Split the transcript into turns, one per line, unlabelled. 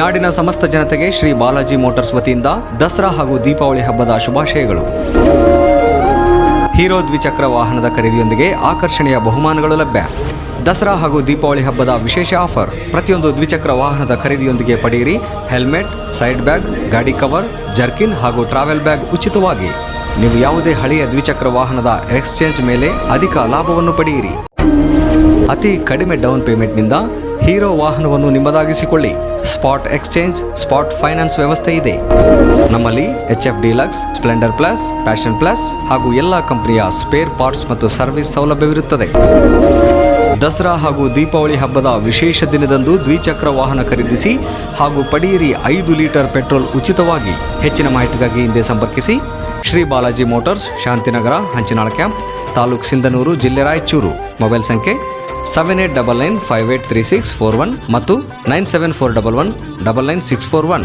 ನಾಡಿನ ಸಮಸ್ತ ಜನತೆಗೆ ಶ್ರೀ ಬಾಲಾಜಿ ಮೋಟಾರ್ಸ್ ವತಿಯಿಂದ ದಸರಾ ಹಾಗೂ ದೀಪಾವಳಿ ಹಬ್ಬದ ಶುಭಾಶಯಗಳು. ಹೀರೋ ದ್ವಿಚಕ್ರ ವಾಹನದ ಖರೀದಿಯೊಂದಿಗೆ ಆಕರ್ಷಣೀಯ ಬಹುಮಾನಗಳು ಲಭ್ಯ. ದಸರಾ ಹಾಗೂ ದೀಪಾವಳಿ ಹಬ್ಬದ ವಿಶೇಷ ಆಫರ್, ಪ್ರತಿಯೊಂದು ದ್ವಿಚಕ್ರ ವಾಹನದ ಖರೀದಿಯೊಂದಿಗೆ ಪಡೆಯಿರಿ ಹೆಲ್ಮೆಟ್, ಸೈಡ್ ಬ್ಯಾಗ್, ಗಾಡಿ ಕವರ್, ಜರ್ಕಿನ್ ಹಾಗೂ ಟ್ರಾವೆಲ್ ಬ್ಯಾಗ್ ಉಚಿತವಾಗಿ. ನೀವು ಯಾವುದೇ ಹಳೆಯ ದ್ವಿಚಕ್ರ ವಾಹನದ ಎಕ್ಸ್ಚೇಂಜ್ ಮೇಲೆ ಅಧಿಕ ಲಾಭವನ್ನು ಪಡೆಯಿರಿ. ಅತಿ ಕಡಿಮೆ ಡೌನ್ ಪೇಮೆಂಟ್ನಿಂದ ಹೀರೋ ವಾಹನವನ್ನು ನಿಮ್ಮದಾಗಿಸಿಕೊಳ್ಳಿ. ಸ್ಪಾಟ್ ಎಕ್ಸ್ಚೇಂಜ್, ಸ್ಪಾಟ್ ಫೈನಾನ್ಸ್ ವ್ಯವಸ್ಥೆ ಇದೆ. ನಮ್ಮಲ್ಲಿ H F Deluxe, Splendor Plus, Passion Plus ಹಾಗೂ ಎಲ್ಲ ಕಂಪನಿಯ ಸ್ಪೇರ್ ಪಾರ್ಟ್ಸ್ ಮತ್ತು ಸರ್ವಿಸ್ ಸೌಲಭ್ಯವಿರುತ್ತದೆ. ದಸರಾ ಹಾಗೂ ದೀಪಾವಳಿ ಹಬ್ಬದ ವಿಶೇಷ ದಿನದಂದು ದ್ವಿಚಕ್ರ ವಾಹನ ಖರೀದಿಸಿ ಹಾಗೂ ಪಡೆಯಿರಿ ಐದು ಲೀಟರ್ ಪೆಟ್ರೋಲ್ ಉಚಿತವಾಗಿ. ಹೆಚ್ಚಿನ ಮಾಹಿತಿಗಾಗಿ ಹಿಂದೆ ಸಂಪರ್ಕಿಸಿ. ಶ್ರೀ ಬಾಲಾಜಿ ಮೋಟಾರ್ಸ್, ಶಾಂತಿನಗರ, ಹಂಚಿನಾಳ ಕ್ಯಾಂಪ್, ತಾಲೂಕ್ ಸಿಂಧನೂರು, ಜಿಲ್ಲೆ ರಾಯಚೂರು. ಮೊಬೈಲ್ ಸಂಖ್ಯೆ seven eight double nine five eight three six four one ಮತ್ತು nine seven four double one double nine six four one